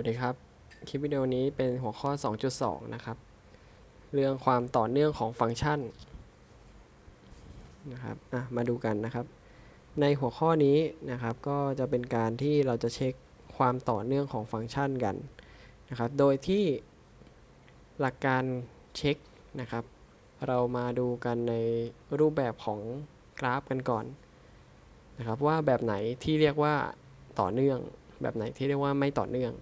วัสดีครับ คลิปวิดีโอนี้เป็นหัวข้อ 2.2 นะครับ เรื่องความต่อเนื่องของฟังก์ชันนะครับอะมาดูกันนะครับ ในหัวข้อนี้นะครับ ก็จะเป็นการที่เราจะเช็คความต่อเนื่องของฟังก์ชันกันนะครับ โดยที่หลักการเช็คนะครับ เรามาดูกันในรูปแบบของกราฟกันก่อนนะครับ ว่าแบบไหนที่เรียกว่าต่อเนื่องแบบไหนที่เรียกว่าไม่ต่อเนื่อง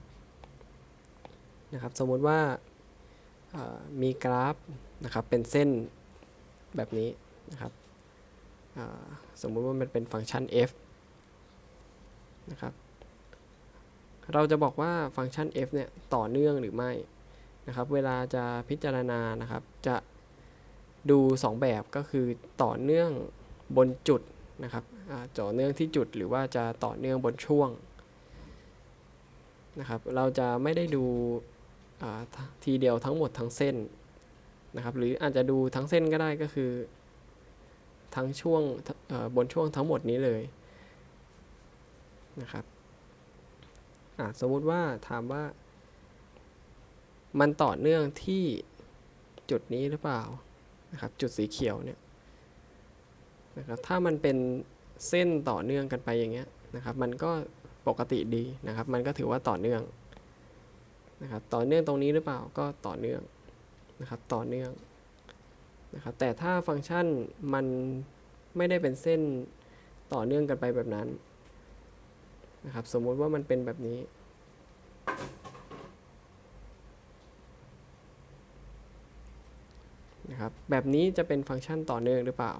นะครับสมมติว่ามีกราฟนะครับเป็นเส้นแบบนี้นะครับสมมุติว่ามันเป็นฟังก์ชัน f นะครับเราจะบอกว่าฟังก์ชัน f เนี่ยต่อเนื่องหรือไม่นะครับเวลาจะพิจารณานะครับจะดู 2 แบบก็คือต่อเนื่องบนจุดนะครับต่อเนื่องที่จุดหรือว่าจะต่อเนื่องบนช่วงนะครับเราจะไม่ได้ดู ทีเดียวทั้งหมดทั้งเส้นนะครับ หรืออาจจะดูทั้งเส้นก็ได้ก็คือ ทั้งช่วงบนช่วงทั้งหมดนี้เลยนะครับสมมุติว่าถามว่า มันต่อเนื่องที่จุดนี้หรือเปล่านะครับ จุดสีเขียวเนี่ยนะครับถ้ามันเป็นเส้นต่อเนื่องกันไปอย่างเงี้ยนะครับ มันก็ปกติดีนะครับ มันก็ถือว่าต่อเนื่อง นะครับต่อเนื่องตรงนี้หรือเปล่าก็ต่อเนื่องนะครับต่อเนื่องนะครับแต่ถ้าฟังก์ชันมันไม่ได้เป็นเส้นต่อเนื่องกันไปแบบนั้นนะครับสมมุติว่ามันเป็นแบบนี้นะครับแบบนี้จะเป็นฟังก์ชันต่อเนื่องหรือเปล่า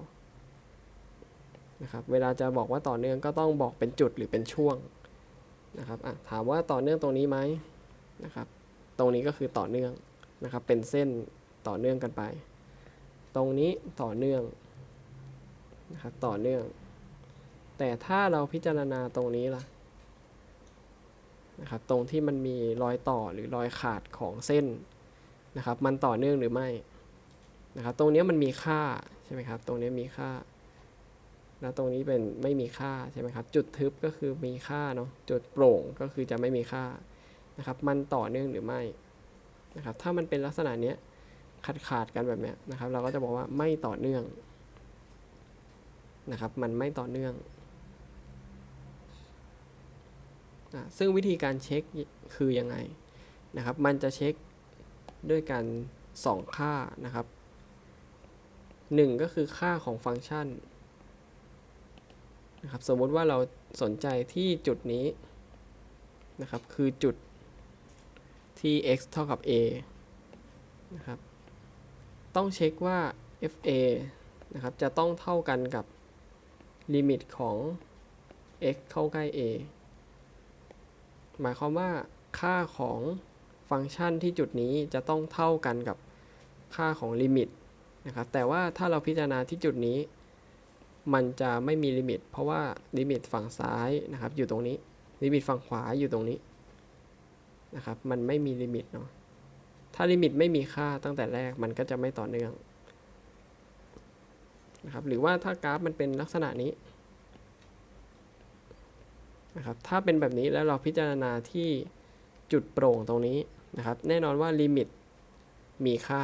นะครับเวลาจะบอกว่าต่อเนื่องก็ต้องบอกเป็นจุดหรือเป็นช่วงนะครับอะถามว่าต่อเนื่องตรงนี้ไหม นะครับ ตรงนี้ก็คือต่อเนื่องนะครับ เป็นเส้นต่อเนื่องกันไป ตรงนี้ต่อเนื่องนะครับต่อเนื่อง แต่ถ้าเราพิจารณาตรงนี้ล่ะนะครับ ตรงที่มันมีรอยต่อหรือรอยขาดของเส้นนะครับ มันต่อเนื่องหรือไม่นะครับ ตรงนี้มันมีค่าใช่ไหมครับ ตรงนี้มีค่าแล้วตรงนี้เป็นไม่มีค่าใช่ไหมครับ จุดทึบก็คือมีค่าเนาะ จุดโปร่งก็คือจะไม่มีค่า นะครับ มันต่อเนื่องหรือไม่นะครับ ถ้ามันเป็นลักษณะเนี้ยขาดขาดกันแบบเนี้ยนะครับ เราก็จะบอกว่าไม่ต่อเนื่องนะครับ มันไม่ต่อเนื่องอะซึ่งวิธีการเช็คคือยังไงนะครับ มันจะเช็คด้วยการสองค่านะครับหนึ่งก็คือค่าของฟังก์ชันนะครับ สมมติว่าเราสนใจที่จุดนี้นะครับ คือจุด ที่ x เท่ากับ a นะครับ ต้องเช็คว่า fa นะครับ จะต้องเท่ากันกับลิมิตของ x เข้าใกล้ a หมายความว่าค่าของฟังก์ชันที่จุดนี้จะต้องเท่ากันกับค่าของลิมิตนะครับ แต่ว่าถ้าเราพิจารณาที่จุดนี้ มันจะไม่มีลิมิต เพราะว่าลิมิตฝั่งซ้ายนะครับ อยู่ตรงนี้ ลิมิตฝั่งขวาอยู่ตรงนี้ นะครับ มันไม่มีลิมิตเนาะ ถ้าลิมิตไม่มีค่าตั้งแต่แรกมันก็จะไม่ต่อเนื่องนะครับ หรือว่าถ้ากราฟมันเป็นลักษณะนี้นะครับ ถ้าเป็นแบบนี้แล้วเราพิจารณาที่จุดโปร่งตรงนี้นะครับ แน่นอนว่าลิมิตมีค่า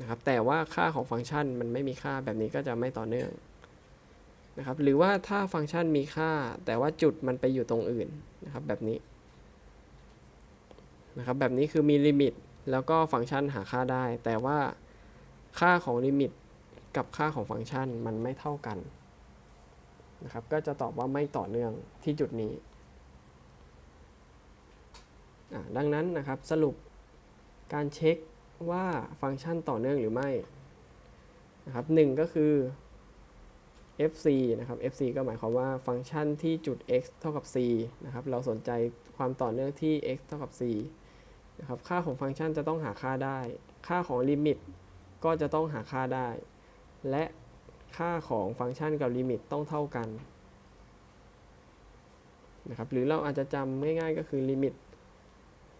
นะครับ แต่ว่าค่าของฟังก์ชันมันไม่มีค่าแบบนี้ก็จะไม่ต่อเนื่องนะครับ หรือว่าถ้าฟังก์ชันมีค่า แต่ว่าจุดมันไปอยู่ตรงอื่นนะครับแบบนี้ นะครับแบบนี้คือมีลิมิตแล้วก็ฟังก์ชันหาค่าได้ แต่ว่าค่าของลิมิตกับค่าของฟังก์ชันมันไม่เท่ากันนะครับก็จะตอบว่าไม่ต่อเนื่องที่จุดนี้ ดังนั้นนะครับสรุปการเช็คว่าฟังก์ชันต่อเนื่องหรือไม่นะครับหนึ่งก็คือ fc นะครับ fc ก็หมายความว่าฟังก์ชันที่จุด x เท่ากับ c นะครับเราสนใจความต่อเนื่องที่ x เท่ากับ c นะครับค่าของฟังก์ชันจะต้องหาค่าได้ ค่าของลิมิตก็จะต้องหาค่าได้ และค่าของฟังก์ชันกับลิมิตต้องเท่ากันนะครับหรือเราอาจจะจำง่ายๆก็คือลิมิต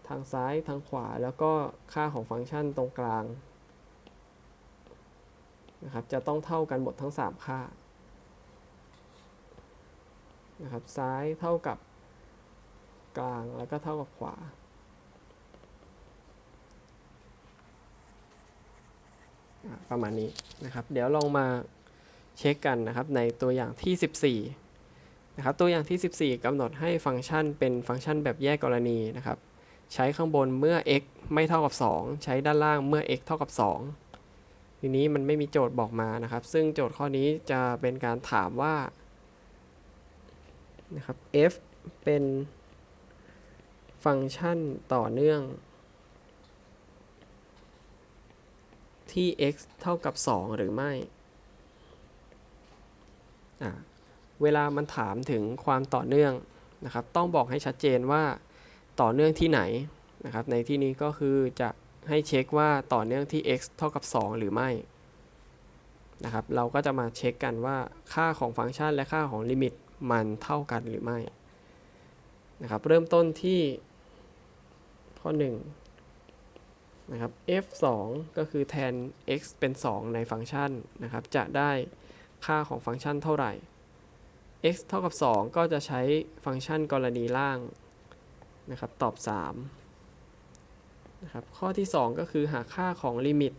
ทางซ้ายทางขวาแล้วก็ค่าของฟังก์ชันตรงกลางนะครับจะต้องเท่ากันหมดทั้ง 3 ค่านะครับซ้ายเท่ากับกลางแล้วก็เท่ากับขวา ประมาณนี้นะครับ เดี๋ยวลองมาเช็คกันนะครับในตัวอย่างที่ 14นะครับตัวอย่างที่ 14กำหนดให้ฟังก์ชันเป็นฟังก์ชันแบบแยกกรณีนะครับ ใช้ข้างบนเมื่อ x ไม่เท่ากับ 2 ใช้ด้านล่างเมื่อ x เท่ากับ 2 ทีนี้มันไม่มีโจทย์บอกมานะครับ ซึ่งโจทย์ข้อนี้จะเป็นการถามว่านะครับ f เป็นฟังก์ชันต่อเนื่อง ที่ x เท่ากับ 2 หรือไม่เวลามันถามถึงความต่อเนื่องนะครับ ต้องบอกให้ชัดเจนว่าต่อเนื่องที่ไหนนะครับ ในที่นี้ก็คือจะให้เช็คว่าต่อเนื่องที่ x เท่ากับ 2 หรือไม่นะครับ เราก็จะมาเช็คกันว่าค่าของฟังก์ชันและค่าของลิมิตมันเท่ากันหรือไม่นะครับ เริ่มต้นที่ข้อ 1 นะครับ f 2ก็คือแทน x เป็น 2 ในฟังก์ชันนะครับ จะได้ค่าของฟังก์ชันเท่าไหร่ x เท่ากับ 2 ก็จะใช้ฟังก์ชันกรณีล่างนะครับ ตอบ3นะครับ ข้อที่ 2 ก็คือหาค่าของลิมิต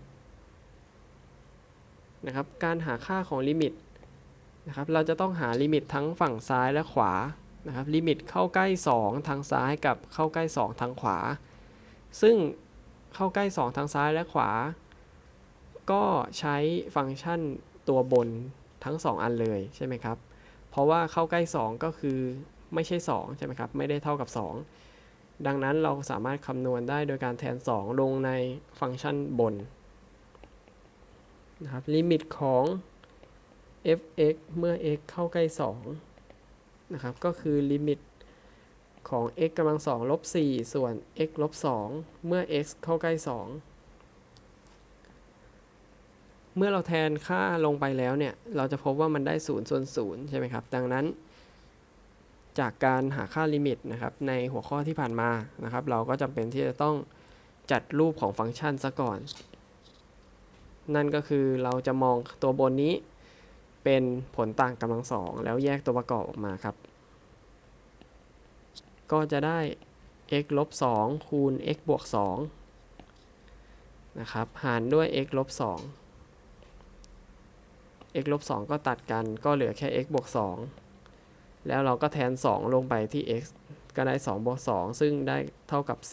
นะครับ การหาค่าของลิมิตนะครับ เราจะต้องหาลิมิตทั้งฝั่งซ้ายและขวานะครับ ลิมิตเข้าใกล้ 2 ทางซ้ายกับเข้าใกล้ 2 ทางขวา ซึ่ง เข้าใกล้ 2 ทางซ้ายและขวา ก็ใช้ฟังก์ชันตัวบนทั้ง 2 อันเลยใช่ไหมครับ เพราะว่าเข้าใกล้ 2 ก็คือไม่ใช่ 2 ใช่ไหมครับ ไม่ได้เท่ากับ 2 ดังนั้นเราสามารถคำนวณได้โดยการแทน 2 ลงในฟังก์ชันบนนะครับลิมิตของ f(x) เมื่อ x เข้าใกล้ 2 นะครับ ก็คือลิมิต ของ x กำลัง2ลบ4ส่วน x ลบ2เมื่อ x เข้าใกล้ 2 เมื่อเราแทนค่าลงไปแล้วเนี่ย เราจะพบว่ามันได้ 0 ส่วน 0 ใช่ไหมครับ ดังนั้น จากการหาค่าลิมิตนะครับ ในหัวข้อที่ผ่านมานะครับ เราก็จำเป็นที่จะต้องจัดรูปของฟังก์ชันซะก่อน นั่นก็คือเราจะมองตัวบนนี้เป็นผลต่างกำลังสองแล้วแยกตัวประกอบออกมาครับ ก็จะได้ x ลบ2คูณ x บวก2นะครับ หารด้วย x ลบ2 x ลบ2ก็ตัดกันก็เหลือแค่ x บวก2แล้วเราก็แทน 2 ลงไปที่ x ก็ได้2บวก2ซึ่งได้เท่ากับ4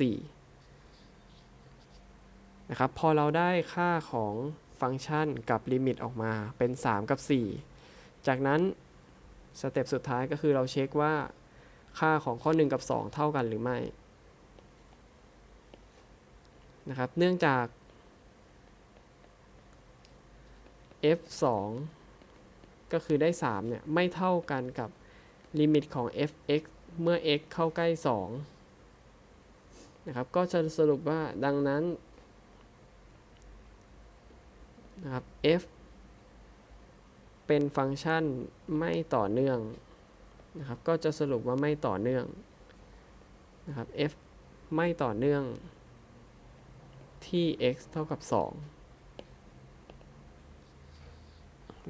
นะครับ พอเราได้ค่าของฟังก์ชันกับลิมิตออกมาเป็น 3 กับ 4 จากนั้นสเต็ปสุดท้ายก็คือเราเช็คว่า ค่าของข้อ 1 กับ 2 เท่ากันหรือไม่นะครับ เนื่องจาก f 2ก็คือได้ 3 เนี่ย ไม่เท่ากันกับลิมิตของ f(x) เมื่อ x เข้าใกล้ 2 นะครับ ก็จะสรุปว่าดังนั้นนะครับ f เป็นฟังก์ชันไม่ต่อเนื่อง นะครับ ก็จะสรุปว่าไม่ต่อเนื่องนะครับ f ไม่ต่อเนื่องที่ x เท่ากับ 2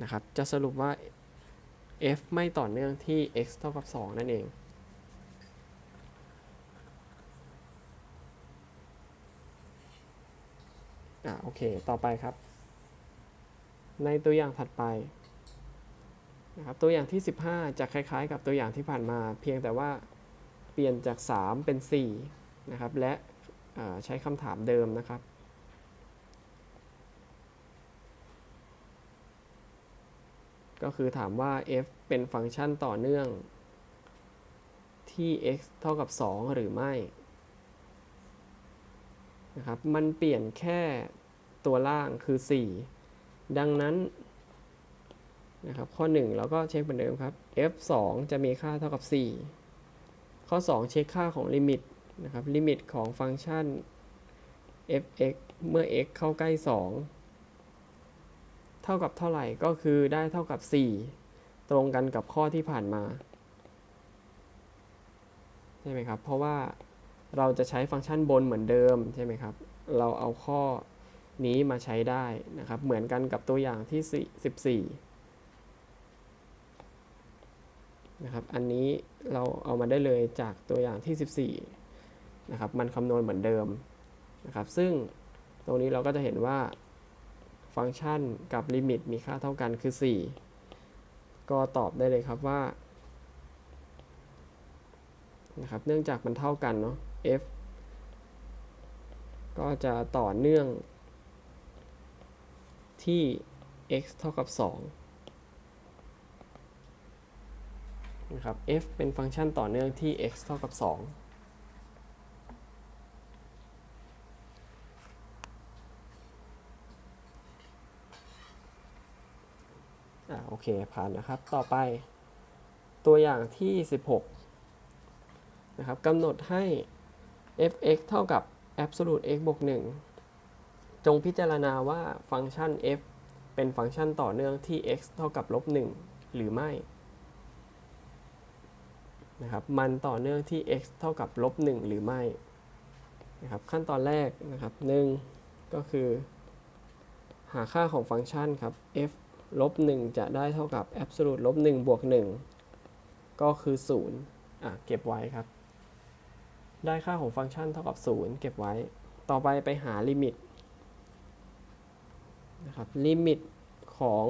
นะครับ จะสรุปว่า f ไม่ต่อเนื่องที่ x เท่ากับ 2 นั่นเองอ่าโอเค ต่อไปครับ ในตัวอย่างถัดไป นะครับตัวอย่างที่ 15 จะคล้ายๆ กับตัวอย่างที่ผ่านมา เพียงแต่ว่าเปลี่ยนจาก 3 เป็น4นะครับและใช้คำถามเดิมนะครับ ก็คือถามว่า f เป็นฟังก์ชันต่อเนื่อง ที่ x เท่ากับ 2 หรือไม่นะครับมันเปลี่ยนแค่ตัวล่างคือ 4 ดังนั้น นะครับ ข้อ 1 เราก็เช็คเหมือนเดิมครับ f 2จะมีค่าเท่ากับ 4 ข้อ 2 เช็คค่าของลิมิตนะครับลิมิตของฟังก์ชัน f(x) เมื่อ x เข้าใกล้ 2 เท่ากับเท่าไหร่ก็คือได้เท่ากับ 4 ตรงกันกับข้อที่ผ่านมาใช่ไหมครับ เพราะว่าเราจะใช้ฟังก์ชันบนเหมือนเดิมใช่ไหมครับ เราเอาข้อนี้มาใช้ได้นะครับ เหมือนกันกับตัวอย่างที่ 14 นะครับอันนี้เราเอามาได้เลยจากตัวอย่างที่ 14นะครับมันคำนวณเหมือนเดิมนะครับซึ่งตรงนี้เราก็จะเห็นว่าฟังก์ชันกับลิมิตมีค่าเท่ากันคือ 4 ก็ตอบได้เลยครับว่านะครับเนื่องจากมันเท่ากันเนาะ f ก็จะต่อเนื่องที่ x เท่ากับ 2 นะครับ f เป็นฟังก์ชันต่อเนื่องที่ x เท่ากับ 2 อ่าโอเค ผ่านนะครับ ต่อไป ตัวอย่างที่ 16 นะครับกำหนดให้ f(x) เท่ากับ absolute x บวก 1 จงพิจารณาว่าฟังก์ชัน f เป็นฟังก์ชันต่อเนื่องที่ x เท่ากับลบ 1 หรือไม่ นะครับมันต่อเนื่องที่ x เท่ากับลบ1หรือไม่นะครับขั้นตอนแรกนะครับ1ก็คือ หาค่าของฟังก์ชันครับ f ลบ1จะได้เท่ากับ absolute ลบ1บวก1ก็คือ0อะเก็บไว้ครับ ได้ค่าของฟังก์ชันเท่ากับ 0 เก็บไว้ ต่อไปไปหาลิมิตนะครับลิมิตของ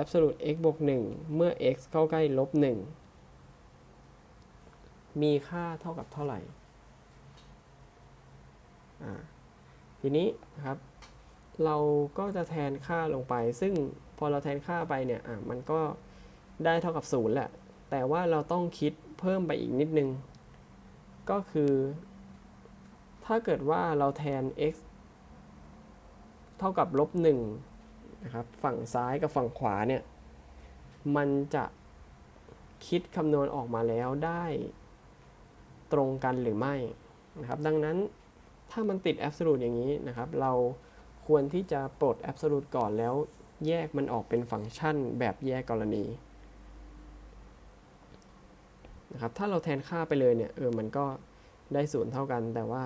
absolute x บวก1เมื่อ x เข้าใกล้ลบ1 มีค่าเท่ากับเท่าไหร่อ่าทีนี้นะครับ เราก็จะแทนค่าลงไป ซึ่งพอเราแทนค่าไปเนี่ยอะมันก็ได้เท่ากับ0แหละ แต่ว่าเราต้องคิดเพิ่มไปอีกนิดนึง ก็คือ ถ้าเกิดว่าเราแทน x เท่ากับลบ1นะครับ ฝั่งซ้ายกับฝั่งขวาเนี่ย มันจะคิดคำนวณออกมาแล้วได้ ตรงกันหรือไม่นะครับ ดังนั้นถ้ามันติด absolute อย่างนี้นะครับ เราควรที่จะปลด absolute ก่อนแล้วแยกมันออกเป็นฟังก์ชันแบบแยกกรณีนะครับถ้าเราแทนค่าไปเลยเนี่ยเออมันก็ได้ศูนย์เท่ากันแต่ว่า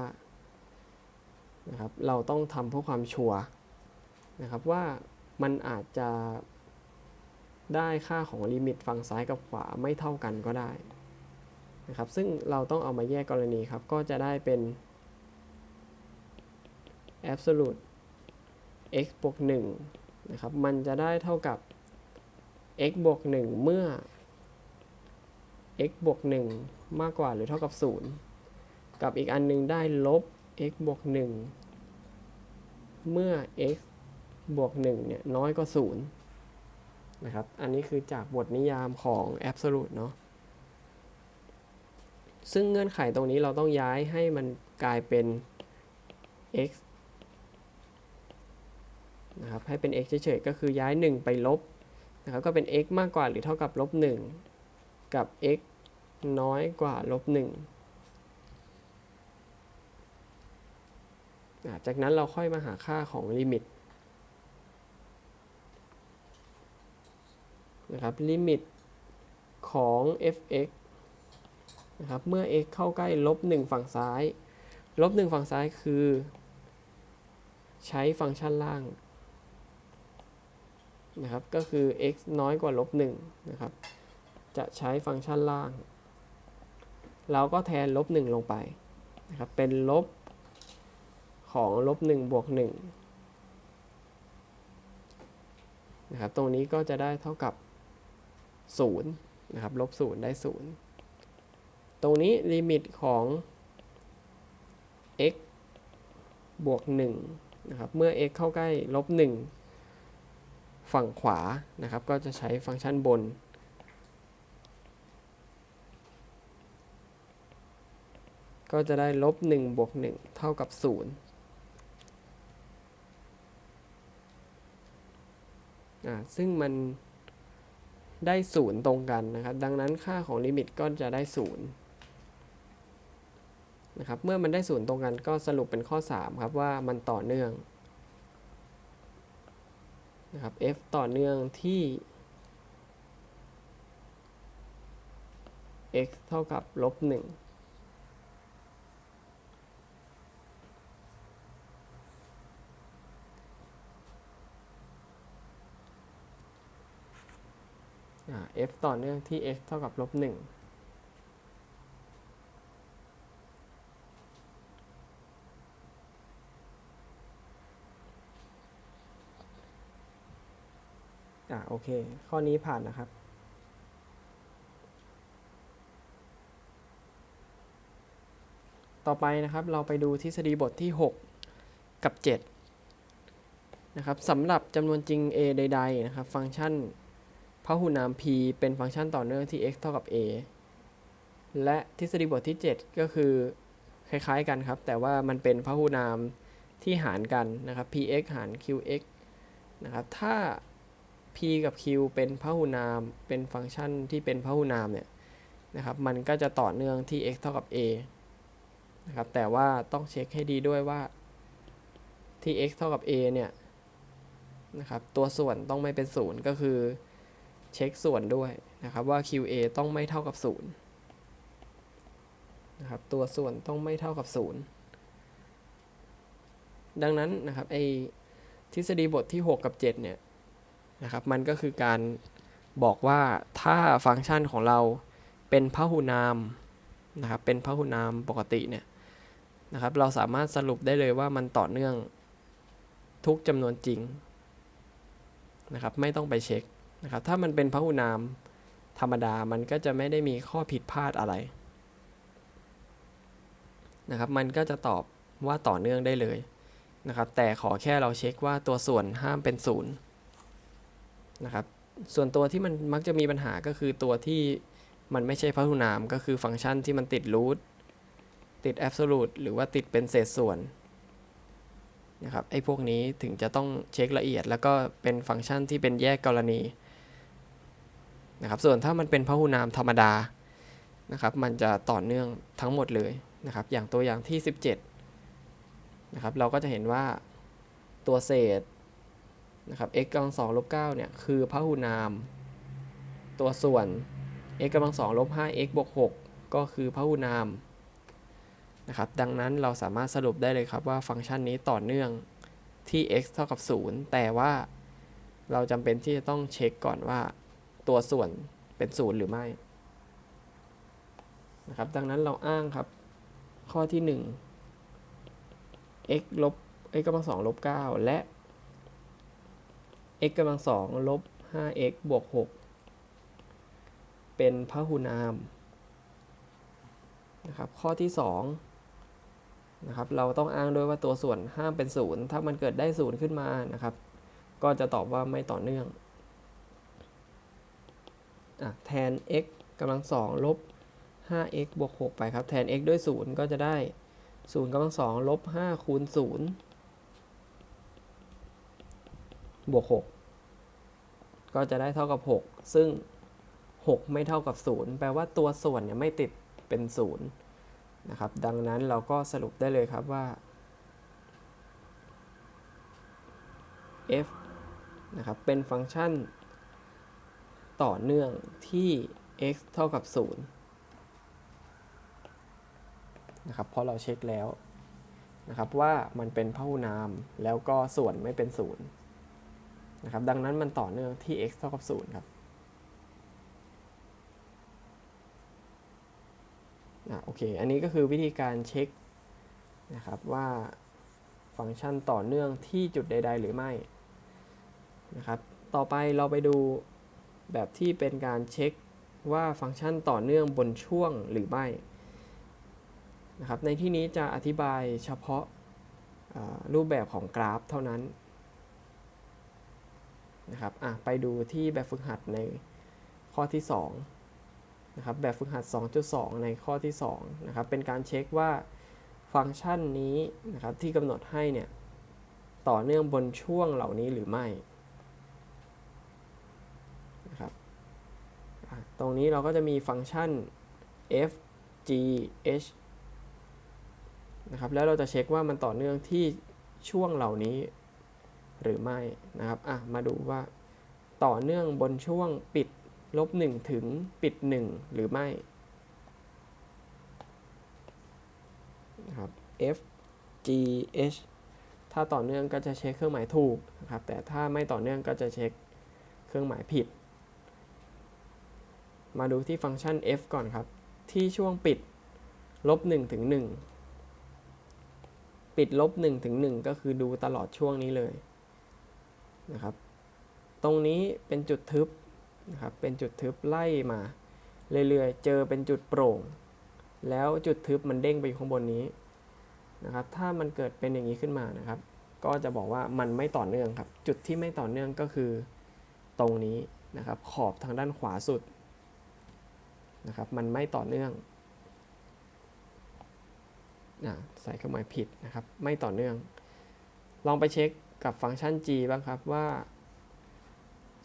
นะครับเราต้องทำเพื่อความชัวร์นะครับว่ามันอาจจะได้ค่าของลิมิตฝั่งซ้ายกับขวาไม่เท่ากันก็ได้ นะครับซึ่งเราต้องเอามาแยกกรณีครับ ก็จะได้เป็น absolute x บวก1นะครับ มันจะได้เท่ากับ x บวก1เมื่อ x บวก1มากกว่าหรือเท่ากับ 0 กับอีกอันนึงได้ลบ x บวก1เมื่อ x บวก1เนี่ยน้อยกว่า 0 นะครับ อันนี้คือจากบทนิยามของ absolute เนาะ ซึ่งเงื่อนไขตรงนี้เราต้องย้ายให้มันกลายเป็น x นะครับ ให้เป็น x เฉยๆ ก็คือย้าย 1 ไปลบนะครับ ก็เป็น x มากกว่าหรือเท่ากับลบ1กับ x น้อยกว่าลบ1จากนั้นเราค่อยมาหาค่าของลิมิตนะครับ ลิมิตของ f(x) นะครับ เมื่อ x เข้าใกล้ลบ1ฝั่งซ้าย ลบ1ฝั่งซ้ายคือ ใช้ฟังก์ชันล่างนะครับ ก็คือ x น้อยกว่าลบ1นะครับ จะใช้ฟังก์ชันล่าง เราก็แทนลบ1ลงไปนะครับ เป็นลบของลบ1บวก1นะครับ ตรงนี้ก็จะได้เท่ากับ0นะครับ ลบ0ได้0 รงนี้ลิมิตของ x บวก1นะครับ เมื่อ x เข้าใกล้ลบ1ฝั่งขวานะครับ ก็จะใช้ฟังก์ชันบน ก็จะได้ลบ1บวก1เท่ากับ 0ซึ่งมันได้0ตรงกันนะครับ ดังนั้นค่าของลิมิตก็จะได้0นะครับเมื่อมันได้0ตรงกันก็สรุปเป็นข้อ 3 ครับว่ามันต่อเนื่องนะครับ f ต่อเนื่องที่ x เท่ากับลบ1อ่า f ต่อเนื่องที่ x เท่ากับลบ1 อ่าโอ เค ข้อนี้ผ่านนะครับ ต่อไปนะครับเราไปดูทฤษฎีบทที่ 6 กับ 7 นะครับสำหรับจำนวนจริง a ใด ๆ นะครับ ฟังก์ชันพหุนาม p เป็นฟังก์ชันต่อเนื่องที่ x เท่ากับ a และทฤษฎีบทที่ 7 ก็คือคล้ายๆกันครับ แต่ว่ามันเป็นพหุนามที่หารกันนะครับ px หาร qx นะครับ ถ้า p กับ q เป็นพหุนาม เป็นฟังก์ชันที่เป็นพหุนามเนี่ยนะครับมันก็จะต่อเนื่องที่ x เท่ากับ a นะครับแต่ว่าต้องเช็คให้ดีด้วยว่าที่ x เท่ากับ a เนี่ยนะครับตัวส่วนต้องไม่เป็นศูนย์ก็คือเช็คส่วนด้วยนะครับว่า qa ต้องไม่เท่ากับ0นะครับตัวส่วนต้องไม่เท่ากับ 0 ดังนั้นนะครับไอทฤษฎีบทที่ 6 กับ 7 เนี่ย นะครับ มันก็คือการบอกว่าถ้าฟังก์ชันของเราเป็นพหุนามนะครับ เป็นพหุนามปกติเนี่ยนะครับ เราสามารถสรุปได้เลยว่ามันต่อเนื่องทุกจำนวนจริงนะครับ ไม่ต้องไปเช็คนะครับ ถ้ามันเป็นพหุนามธรรมดา มันก็จะไม่ได้มีข้อผิดพลาดอะไรนะครับ มันก็จะตอบว่าต่อเนื่องได้เลยนะครับ แต่ขอแค่เราเช็คว่าตัวส่วนห้ามเป็นศูนย์ นะครับ ส่วนตัวที่มันมักจะมีปัญหาก็คือตัวที่มันไม่ใช่พหุนามก็คือฟังก์ชันที่มันติดรูทติดแอบโซลูตหรือว่าติดเป็นเศษส่วนนะครับไอ้พวกนี้ถึงจะต้องเช็คละเอียด แล้วก็เป็นฟังก์ชันที่เป็นแยกกรณีนะครับ ส่วนถ้ามันเป็นพหุนามธรรมดานะครับ มันจะต่อเนื่องทั้งหมดเลยนะครับ อย่างตัวอย่างที่ 17นะครับ เราก็จะเห็นว่าตัวเศษ นะครับ x กำลังสองลบ9เนี่ยคือพหุนาม ตัวส่วน x กำลังสองลบ5 x บวก6ก็คือพหุนามนะครับ ดังนั้นเราสามารถสรุปได้เลยครับว่าฟังก์ชันนี้ต่อเนื่องที่ x เท่ากับ 0 แต่ว่าเราจำเป็นที่จะต้องเช็คก่อนว่าตัวส่วนเป็น 0 หรือไม่นะครับ ดังนั้นเราอ้างครับ ข้อที่ 1 x ลบ x กำลังสองลบ 9 และ x กำลังสองลบ 5x บวก 6 เป็นพหุนามนะครับข้อที่2นะครับเราต้องอ้างด้วยว่าตัวส่วนห้ามเป็นศูนย์ถ้ามันเกิดได้ศูนย์ขึ้นมานะครับ ก็จะตอบว่าไม่ต่อเนื่องอแทน x กำลังสองลบ 5x บวก 6 ไปครับ แทน x ด้วย 0 ก็จะได้ 0กำลังสองลบ 5 คูณ 0 บวก 6 ก็จะได้เท่ากับ 6 ซึ่ง 6 ไม่เท่ากับ 0 แปลว่าตัวส่วนเนี่ยไม่ติดเป็น 0 นะครับ ดังนั้นเราก็สรุปได้เลยครับว่า f นะครับ เป็นฟังก์ชันต่อเนื่องที่ x เท่ากับ 0 นะครับ เพราะเราเช็คแล้วนะครับว่ามันเป็นพหุนามแล้วก็ส่วนไม่เป็นศูนย์ นะครับ ดังนั้นมันต่อเนื่องที่ x เท่ากับ0ครับอะโอเค อันนี้ก็คือวิธีการเช็คนะครับว่าฟังก์ชันต่อเนื่องที่จุดใด ๆ หรือไม่นะครับ ต่อไปเราไปดูแบบที่เป็นการเช็คว่าฟังก์ชันต่อเนื่องบนช่วงหรือไม่นะครับ ในที่นี้จะอธิบายเฉพาะรูปแบบของกราฟเท่านั้น นะครับอะไปดูที่แบบฝึกหัดในข้อที่2นะครับแบบฝึกหัด 2.2 ในข้อที่2นะครับเป็นการเช็คว่าฟังก์ชันนี้นะครับที่กำหนดให้เนี่ยต่อเนื่องบนช่วงเหล่านี้หรือไม่นะครับตรงนี้เราก็จะมีฟังก์ชัน f g h นะครับแล้วเราจะเช็คว่ามันต่อเนื่องที่ช่วงเหล่านี้ หรือไม่นะครับอะมาดูว่าต่อเนื่องบนช่วงปิดลบ1ถึงปิด 1 หรือไม่นะครับ f g h ถ้าต่อเนื่องก็จะเช็คเครื่องหมายถูกนะครับแต่ถ้าไม่ต่อเนื่องก็จะเช็คเครื่องหมายผิด มาดูที่ฟังก์ชัน f ก่อนครับ ที่ช่วงปิดลบ1ถึง1ปิดลบ1ถึง1ก็คือดูตลอดช่วงนี้เลย นะครับ ตรงนี้เป็นจุดทึบนะครับ เป็นจุดทึบไล่มาเรื่อยๆ เจอเป็นจุดโปร่ง แล้วจุดทึบมันเด้งไปอยู่ข้างบนนี้นะครับ ถ้ามันเกิดเป็นอย่างนี้ขึ้นมานะครับ ก็จะบอกว่ามันไม่ต่อเนื่องครับ จุดที่ไม่ต่อเนื่องก็คือตรงนี้นะครับ ขอบทางด้านขวาสุดนะครับ มันไม่ต่อเนื่องอะใส่เครื่องหมายผิดนะครับ ไม่ต่อเนื่อง ลองไปเช็ค กับฟังก์ชัน g บ้างครับว่า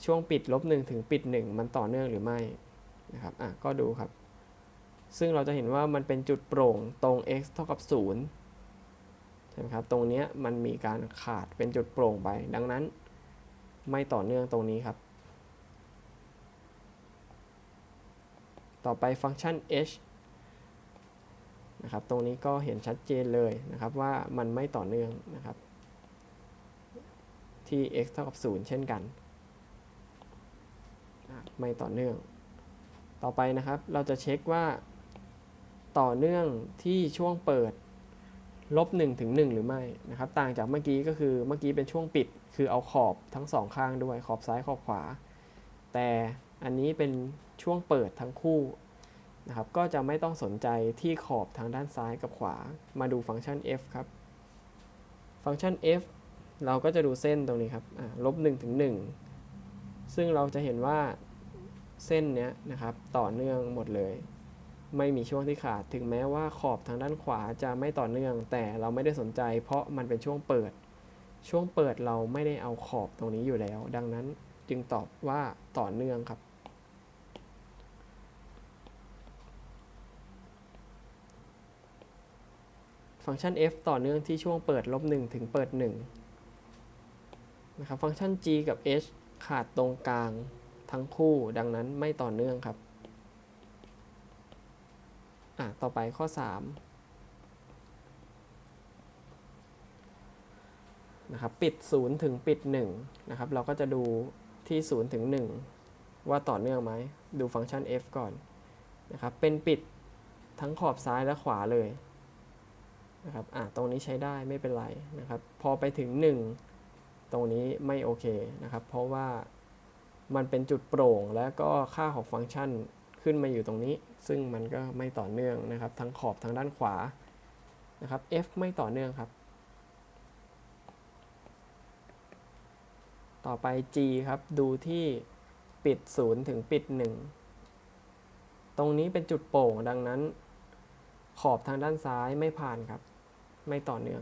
ช่วงปิดลบ1ถึงปิด 1 มันต่อเนื่องหรือไม่นะครับอะก็ดูครับ ซึ่งเราจะเห็นว่ามันเป็นจุดโปร่งตรง x เท่ากับ 0 ใช่ไหมครับ ตรงเนี้ยมันมีการขาดเป็นจุดโปร่งไป ดังนั้นไม่ต่อเนื่องตรงนี้ครับ ต่อไปฟังก์ชัน h นะครับ ตรงนี้ก็เห็นชัดเจนเลยนะครับว่ามันไม่ต่อเนื่องนะครับ ที่ x เท่ากับ 0 เช่นกัน ไม่ต่อเนื่อง ต่อไปนะครับ เราจะเช็คว่า ต่อเนื่องที่ช่วงเปิดลบ1ถึง 1 หรือไม่นะครับ ต่างจากเมื่อกี้ก็คือเมื่อกี้เป็นช่วงปิด คือเอาขอบทั้งสองข้างด้วยขอบซ้ายขอบขวา แต่อันนี้เป็นช่วงเปิดทั้งคู่นะครับ ก็จะไม่ต้องสนใจที่ขอบทางด้านซ้ายกับขวา มาดูฟังก์ชัน f ครับ ฟังก์ชัน f เราก็จะดูเส้นตรงนี้ครับลบ1ถึง 1 ซึ่งเราจะเห็นว่าเส้นเนี้ยนะครับต่อเนื่องหมดเลย ไม่มีช่วงที่ขาดถึงแม้ว่าขอบทางด้านขวาจะไม่ต่อเนื่อง แต่เราไม่ได้สนใจ เพราะมันเป็นช่วงเปิด ช่วงเปิดเราไม่ได้เอาขอบตรงนี้อยู่แล้ว ดังนั้นจึงตอบว่าต่อเนื่องครับ ฟังก์ชัน f ต่อเนื่องที่ช่วงเปิดลบ1ถึงเปิด 1 นะครับฟังก์ชัน g กับ h ขาดตรงกลางทั้งคู่ดังนั้นไม่ต่อเนื่องครับอะต่อไปข้อ 3 นะครับ ปิด 0 ถึงปิด 1 นะครับ เราก็จะดูที่ 0 ถึง 1 ว่าต่อเนื่องไหม ดูฟังก์ชัน f ก่อนนะครับ เป็นปิดทั้งขอบซ้ายและขวาเลยนะครับอะตรงนี้ใช้ได้ไม่เป็นไรนะครับ พอไปถึง 1 ตรงนี้ไม่โอเคนะครับ เพราะว่ามันเป็นจุดโปร่งแล้วก็ค่าของฟังก์ชันขึ้นมาอยู่ตรงนี้ ซึ่งมันก็ไม่ต่อเนื่องนะครับทั้งขอบทางด้านขวานะครับ f ไม่ต่อเนื่องครับ ต่อไป g ครับ ดูที่ปิด 0 ถึงปิด 1 ตรงนี้เป็นจุดโป่งดังนั้น ขอบทางด้านซ้ายไม่ผ่านครับ ไม่ต่อเนื่อง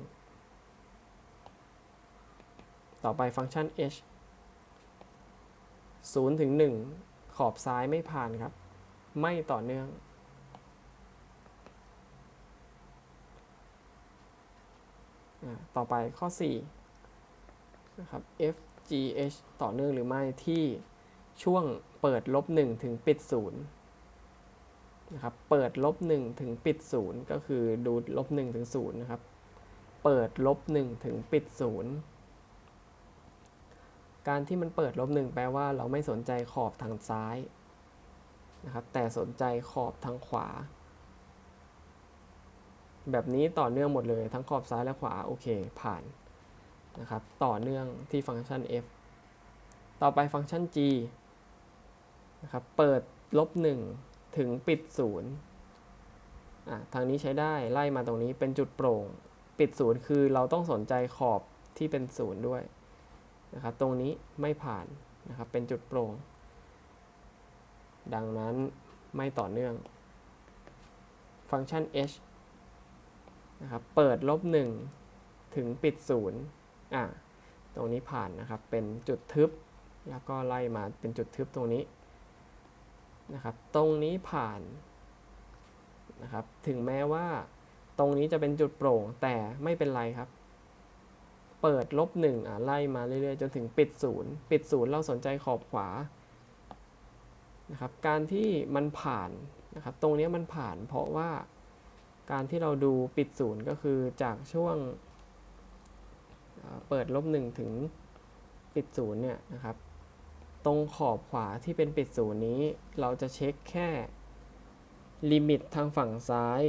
ต่อไปฟังก์ชัน h 0ถึง1 ขอบซ้ายไม่ผ่านครับ ไม่ต่อเนื่อง ต่อไปข้อ4นะครับ f g h ต่อเนื่องหรือไม่ที่ช่วงเปิดลบ1ถึงปิด0นะครับ เปิดลบ1ถึงปิด0ก็คือดูลบ1ถึง0นะครับ เปิดลบ1ถึงปิด0 การที่มันเปิดลบหนึ่งแปลว่าเราไม่สนใจขอบทางซ้ายนะครับแต่สนใจขอบทางขวา แบบนี้ต่อเนื่องหมดเลยทั้งขอบซ้ายและขวาโอเคผ่านนะครับต่อเนื่องที่ฟังก์ชัน f ต่อไปฟังก์ชัน g นะครับเปิดลบ1ถึงปิด0อะทางนี้ใช้ได้ไล่มาตรงนี้เป็นจุดโปร่ง ปิด 0 คือเราต้องสนใจขอบที่เป็น 0 ด้วย นะครับตรงนี้ไม่ผ่านนะครับเป็นจุดโปร่ง ดังนั้นไม่ต่อเนื่อง ฟังก์ชัน h นะครับเปิดลบ 1 ถึงปิด 0อะตรงนี้ผ่านนะครับเป็นจุดทึบ แล้วก็ไล่มาเป็นจุดทึบตรงนี้นะครับตรงนี้ผ่านนะครับถึงแม้ว่าตรงนี้จะเป็นจุดโปร่งแต่ไม่เป็นไรครับ เปิดลบหนึ่งอะไล่มาเรื่อยๆจนถึงปิดศูนย์ปิดศูนย์เราสนใจขอบขวานะครับการที่มันผ่านนะครับตรงนี้มันผ่านเพราะว่าการที่เราดูปิดศูนย์ก็คือจากช่วงเปิดลบหนึ่งถึงปิดศูนย์เนี่ยนะครับ ตรงขอบขวาที่เป็นปิดศูนย์นี้ เราจะเช็คแค่ลิมิตทางฝั่งซ้าย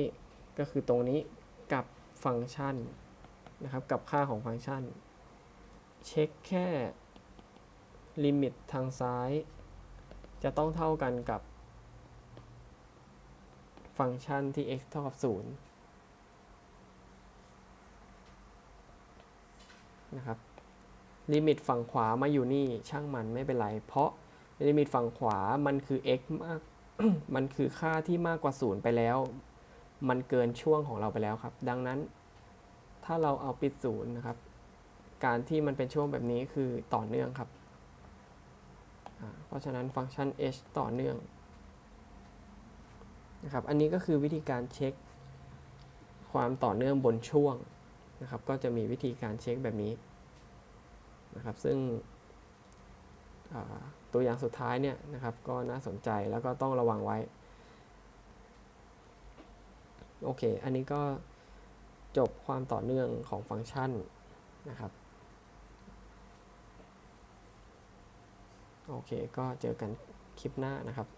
ก็คือตรงนี้กับฟังก์ชัน นะครับกับค่าของฟังก์ชัน เช็คแค่ลิมิตทางซ้าย จะต้องเท่ากันกับ ฟังก์ชันที่ x เท่ากับ 0 นะครับ ลิมิตฝั่งขวามาอยู่นี่ช่างมันไม่เป็นไร เพราะลิมิตฝั่งขวามันคือ x มาก มันคือค่าที่มากกว่า 0 ไปแล้ว มันเกินช่วงของเราไปแล้วครับ ดังนั้น ถ้าเราเอาปิดศูนย์นะครับ การที่มันเป็นช่วงแบบนี้คือต่อเนื่องครับ เพราะฉะนั้นฟังก์ชัน h ต่อเนื่องนะครับ อันนี้ก็คือวิธีการเช็ค ความต่อเนื่องบนช่วงนะครับ ก็จะมีวิธีการเช็คแบบนี้นะครับ ซึ่งตัวอย่างสุดท้ายเนี่ยนะครับ ก็น่าสนใจแล้วก็ต้องระวังไว้ โอเค อันนี้ก็ จบความต่อเนื่องของฟังก์ชันนะครับโอเค ก็เจอกันคลิปหน้านะครับ